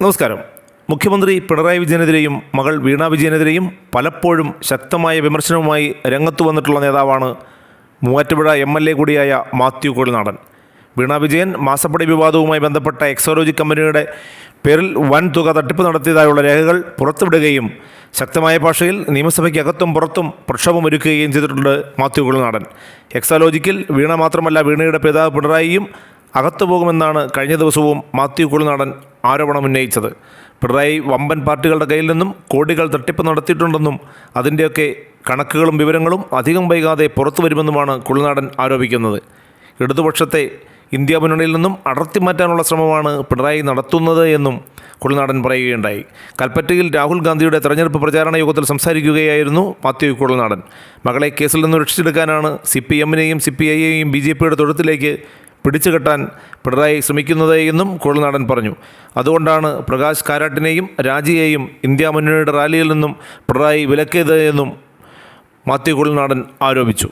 നമസ്കാരം. മുഖ്യമന്ത്രി പിണറായി വിജയനെതിരെയും മകൾ വീണ വിജയനെതിരെയും പലപ്പോഴും ശക്തമായ വിമർശനവുമായി രംഗത്തു വന്നിട്ടുള്ള നേതാവാണ് മൂവാറ്റുപുഴ എം എൽ എ കൂടിയായ മാത്യു കോളിനാടൻ വീണ വിജയൻ മാസപ്പടി വിവാദവുമായി ബന്ധപ്പെട്ട എക്സോളജി കമ്പനിയുടെ പേരിൽ വൻ തുക തട്ടിപ്പ് നടത്തിയതായുള്ള രേഖകൾ പുറത്തുവിടുകയും ശക്തമായ ഭാഷയിൽ നിയമസഭയ്ക്ക് അകത്തും പുറത്തും പ്രക്ഷോഭമൊരുക്കുകയും ചെയ്തിട്ടുണ്ട് മാത്യു കോളിനാടൻ എക്സാലോജിക്കിൽ വീണ മാത്രമല്ല വീണയുടെ പിതാവ് പിണറായിയും അകത്തു പോകുമെന്നാണ് കഴിഞ്ഞ ദിവസവും മാത്യു കുളിനാടൻ ആരോപണം ഉന്നയിച്ചത്. പിണറായി വമ്പൻ പാർട്ടികളുടെ കയ്യിൽ നിന്നും കോടികൾ തട്ടിപ്പ് നടത്തിയിട്ടുണ്ടെന്നും അതിന്റെയൊക്കെ കണക്കുകളും വിവരങ്ങളും അധികം വൈകാതെ പുറത്തു വരുമെന്നുമാണ് കുളിനാടൻ ആരോപിക്കുന്നത്. ഇടതുപക്ഷത്തെ ഇന്ത്യ മുന്നണിയിൽ നിന്നും അടർത്തി മാറ്റാനുള്ള ശ്രമമാണ് പിണറായി നടത്തുന്നത് എന്നും കുളിനാടൻ പറയുകയുണ്ടായി. കൽപ്പറ്റയിൽ രാഹുൽ ഗാന്ധിയുടെ തെരഞ്ഞെടുപ്പ് പ്രചാരണ യോഗത്തിൽ സംസാരിക്കുകയായിരുന്നു മാത്യു കുളനാടൻ. മകളെ കേസിൽ നിന്ന് രക്ഷിച്ചെടുക്കാനാണ് സി പി എമ്മിനെയും സി പി ഐയെയും ബി ജെ പിയുടെ തൊഴുത്തിലേക്ക് പിടിച്ചുകെട്ടാൻ പിണറായി ശ്രമിക്കുന്നത് എന്നും കുഴൽനാടൻ പറഞ്ഞു. അതുകൊണ്ടാണ് പ്രകാശ് കാരാട്ടിനെയും രാജിയെയും ഇന്ത്യ മുന്നണിയുടെ റാലിയിൽ നിന്നും പിണറായി വിലക്കിയത് എന്നും മാത്യു കുഴൽനാടൻ ആരോപിച്ചു.